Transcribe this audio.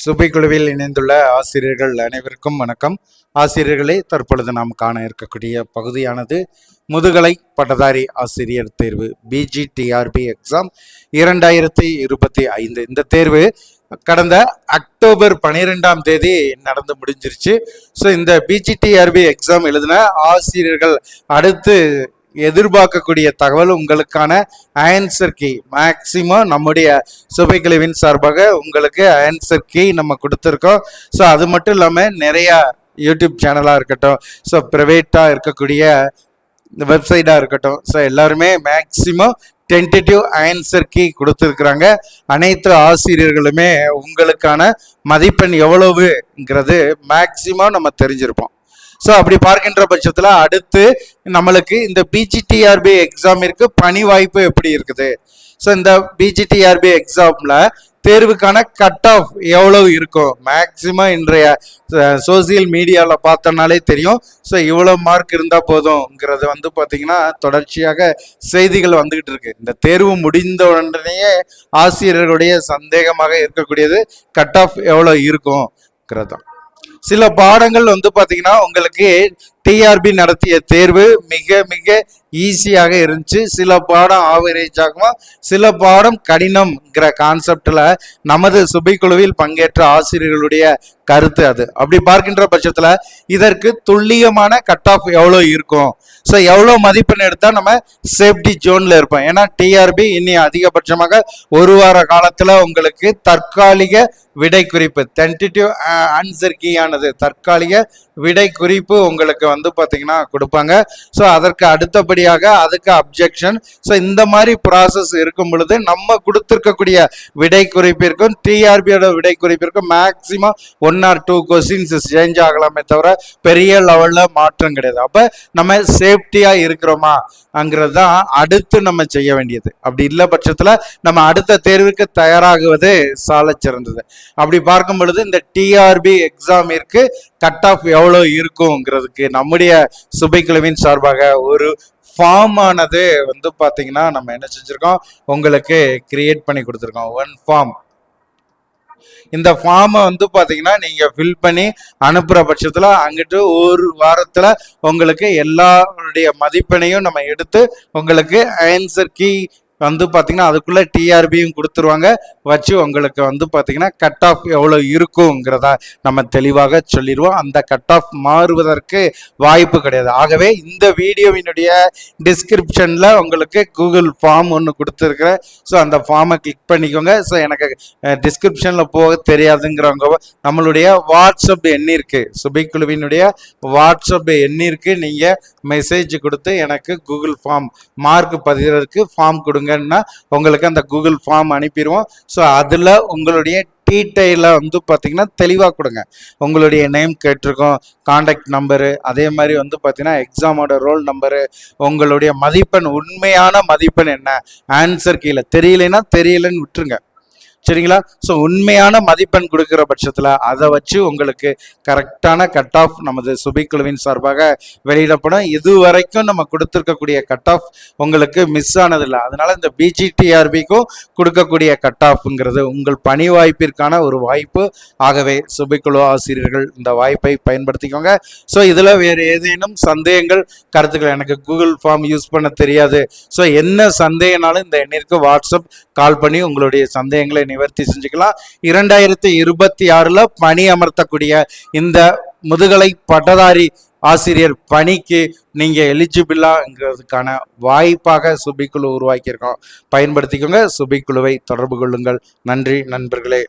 சுபை குழுவில் இணைந்துள்ள ஆசிரியர்கள் அனைவருக்கும் வணக்கம். ஆசிரியர்களே தற்பொழுது நாம் காண இருக்கக்கூடிய பகுதியானது முதுகலை பட்டதாரி ஆசிரியர் தேர்வு பிஜிடிஆர்பி எக்ஸாம் இரண்டாயிரத்தி இருபத்தி ஐந்து. இந்த தேர்வு கடந்த அக்டோபர் பனிரெண்டாம் தேதி நடந்து முடிஞ்சிருச்சு. ஸோ இந்த பிஜிடிஆர்பி எக்ஸாம் எழுதின ஆசிரியர்கள் அடுத்து எதிர்பார்க்கக்கூடிய தகவல் உங்களுக்கான ஆன்சர் கீ மேக்சிமம் நம்முடைய சுபைக்கிழவின் சார்பாக உங்களுக்கு ஆன்சர் கீ நம்ம கொடுத்துருக்கோம். ஸோ அது மட்டும் இல்லாமல் நிறையா யூடியூப் சேனலாக இருக்கட்டும் ஸோ ப்ரைவேட்டாக இருக்கக்கூடிய வெப்சைட்டாக இருக்கட்டும் ஸோ எல்லாருமே மேக்சிமம் டென்டேட்டிவ் ஆன்சர் கீ கொடுத்துருக்குறாங்க. அனைத்து ஆசிரியர்களுமே உங்களுக்கான மதிப்பெண் எவ்வளவுங்கிறது மேக்சிமம் நம்ம தெரிஞ்சிருப்போம். ஸோ அப்படி பார்க்கின்ற பட்சத்தில் அடுத்து நம்மளுக்கு இந்த பிஜிடிஆர்பி எக்ஸாமிற்கு பணி வாய்ப்பு எப்படி இருக்குது? ஸோ இந்த பிஜிடிஆர்பி எக்ஸாமில் தேர்வுக்கான கட் ஆஃப் எவ்வளவு இருக்கும் மேக்சிமம் இன்றைய சோசியல் மீடியாவில் பார்த்தனாலே தெரியும். ஸோ இவ்வளோ மார்க் இருந்தால் போதும்ங்கிறது வந்து பார்த்திங்கன்னா தொடர்ச்சியாக செய்திகள் வந்துக்கிட்டு இருக்கு. இந்த தேர்வு முடிந்த உடனேயே ஆசிரியர்களுடைய சந்தேகமாக இருக்கக்கூடியது கட் ஆஃப் எவ்வளோ இருக்கும்ங்கிறது தான். சில பாடங்கள் வந்து பார்த்தீங்கன்னா உங்களுக்கு டிஆர்பி நடத்திய தேர்வு மிக மிக ஈஸியாக இருந்துச்சு. சில பாடம் ஆவரேஜ் ஆகும்? சில பாடம் கடினம்ங்கிற கான்செப்டில் நமது சுபைக்குழுவில் பங்கேற்ற ஆசிரியர்களுடைய கருத்து அது. அப்படி பார்க்கின்ற பட்சத்தில் இதற்கு துல்லியமான கட் ஆஃப் எவ்வளோ இருக்கும்? ஸோ எவ்வளோ மதிப்பெண் எடுத்தால் நம்ம சேஃப்டி ஜோனில் இருப்போம். ஏன்னா டிஆர்பி இனி அதிகபட்சமாக ஒரு வார காலத்தில் உங்களுக்கு தற்காலிக விடை குறிப்பு டென்டேட்டிவ் ஆன்சர் கீயானது தற்காலிக விடை குறிப்பு உங்களுக்கு வந்து பார்த்தீங்கன்னா கொடுப்பாங்க. ஸோ அதற்கு அடுத்தபடி அடுத்தபடியாக அதுக்கு அப்ஜெக்ஷன் ஸோ இந்த மாதிரி ப்ராசஸ் இருக்கும் பொழுது நம்ம கொடுத்துருக்கக்கூடிய விடை குறிப்பிற்கும் டிஆர்பியோட விடை குறிப்பிற்கும் maximum one or two questions change ஆகலாமே தவிர பெரிய லெவலில் மாற்றம் கிடையாது. அப்போ நம்ம சேஃப்டியாக இருக்கிறோமா அங்கிறது தான் அடுத்து நம்ம செய்ய வேண்டியது. அப்படி இல்லை பட்சத்தில் நம்ம அடுத்த தேர்வுக்கு தயாராகுவது சால சிறந்தது. அப்படி பார்க்கும் பொழுது இந்த டிஆர்பி எக்ஸாமிற்கு கட் ஆஃப் எவ்வளோ இருக்குங்கிறதுக்கு நம்முடைய சுபைக்குழுவின் சார்பாக ஒரு ஃபார்ம் ஆனது வந்து பார்த்தீங்கன்னா நம்ம என்ன செஞ்சுருக்கோம்? உங்களுக்கு கிரியேட் பண்ணி கொடுத்துருக்கோம். ஒன் ஃபார்ம் இந்த ஃபார்மை வந்து பார்த்தீங்கன்னா நீங்கள் ஃபில் பண்ணி அனுப்புகிற பட்சத்தில் அங்கிட்டு ஒரு வாரத்தில் உங்களுக்கு எல்லாருடைய மதிப்பெண்ணையும் நம்ம எடுத்து உங்களுக்கு ஆன்சர் கீ வந்து பார்த்தீங்கன்னா அதுக்குள்ளே டிஆர்பியும் கொடுத்துருவாங்க. வச்சு உங்களுக்கு வந்து பார்த்தீங்கன்னா கட் ஆஃப் எவ்வளோ இருக்குங்கிறத நம்ம தெளிவாக சொல்லிடுவோம் அந்த கட் ஆஃப் மாறுவதற்கு வாய்ப்பு கிடையாது. ஆகவே இந்த வீடியோவினுடைய டிஸ்கிரிப்ஷனில் உங்களுக்கு கூகுள் ஃபார்ம் ஒன்று கொடுத்துருக்குறேன். ஸோ அந்த ஃபார்மை கிளிக் பண்ணிக்கோங்க. ஸோ எனக்கு டிஸ்கிரிப்ஷனில் போக தெரியாதுங்கிறவங்க நம்மளுடைய வாட்ஸ்அப் எண்ணிற்கு சுபைக்குழுவினுடைய வாட்ஸ்அப் எண்ணிற்கு நீங்கள் மெசேஜ் கொடுத்து எனக்கு கூகுள் ஃபார்ம் மார்க் பதிகிறதுக்கு ஃபார்ம் கொடுங்க. கொடுங்கன்னா உங்களுக்கு அந்த கூகுள் ஃபார்ம் அனுப்பிடுவோம் ஸோ அதில் உங்களுடைய டீட்டெயிலை வந்து பார்த்தீங்கன்னா தெளிவாக கொடுங்க. உங்களுடைய நேம் கேட்டிருக்கோம் காண்டாக்ட் நம்பரு அதே மாதிரி வந்து பார்த்திங்கன்னா எக்ஸாமோட ரோல் நம்பரு உங்களுடைய மதிப்பெண் உண்மையான மதிப்பெண் என்ன? ஆன்சர் கீழே. தெரியலைன்னா தெரியலன்னு விட்டுருங்க. சரிங்களா? ஸோ உண்மையான மதிப்பெண் கொடுக்குற பட்சத்தில் அதை வச்சு உங்களுக்கு கரெக்டான கட் ஆஃப் நமது சுபிக்குழுவின் சார்பாக வெளியிடப்படும். இது வரைக்கும் நம்ம கொடுத்துருக்கக்கூடிய கட் ஆஃப் உங்களுக்கு மிஸ் ஆனதில்லை. அதனால இந்த பிஜிடிஆர்பிக்கும் கொடுக்கக்கூடிய கட் ஆஃப்ங்கிறது உங்கள் பணி வாய்ப்பிற்கான ஒரு வாய்ப்பு. ஆகவே சுபிக்குழு ஆசிரியர்கள் இந்த வாய்ப்பை பயன்படுத்திக்கோங்க. ஸோ இதில் வேறு ஏதேனும் சந்தேகங்கள் கருத்துக்கள் எனக்கு கூகுள் ஃபார்ம் யூஸ் பண்ண தெரியாது. ஸோ என்ன சந்தேகனாலும் இந்த எண்ணிற்கு வாட்ஸ்அப் கால் பண்ணி உங்களுடைய சந்தேகங்களை நிவர்த்தி செஞ்சுக்கலாம். இரண்டாயிரத்தி இருபத்தி ஆறில் பணி அமர்த்தக்கூடிய இந்த முதுகலை பட்டதாரி ஆசிரியர் பணிக்கு நீங்கள் எலிஜிபிளாங்கிறதுக்கான வாய்ப்பாக சுபிக்குழு உருவாக்கியிருக்கோம். பயன்படுத்திக்கோங்க. சுபிக்குழுவை தொடர்பு கொள்ளுங்கள். நன்றி நண்பர்களே.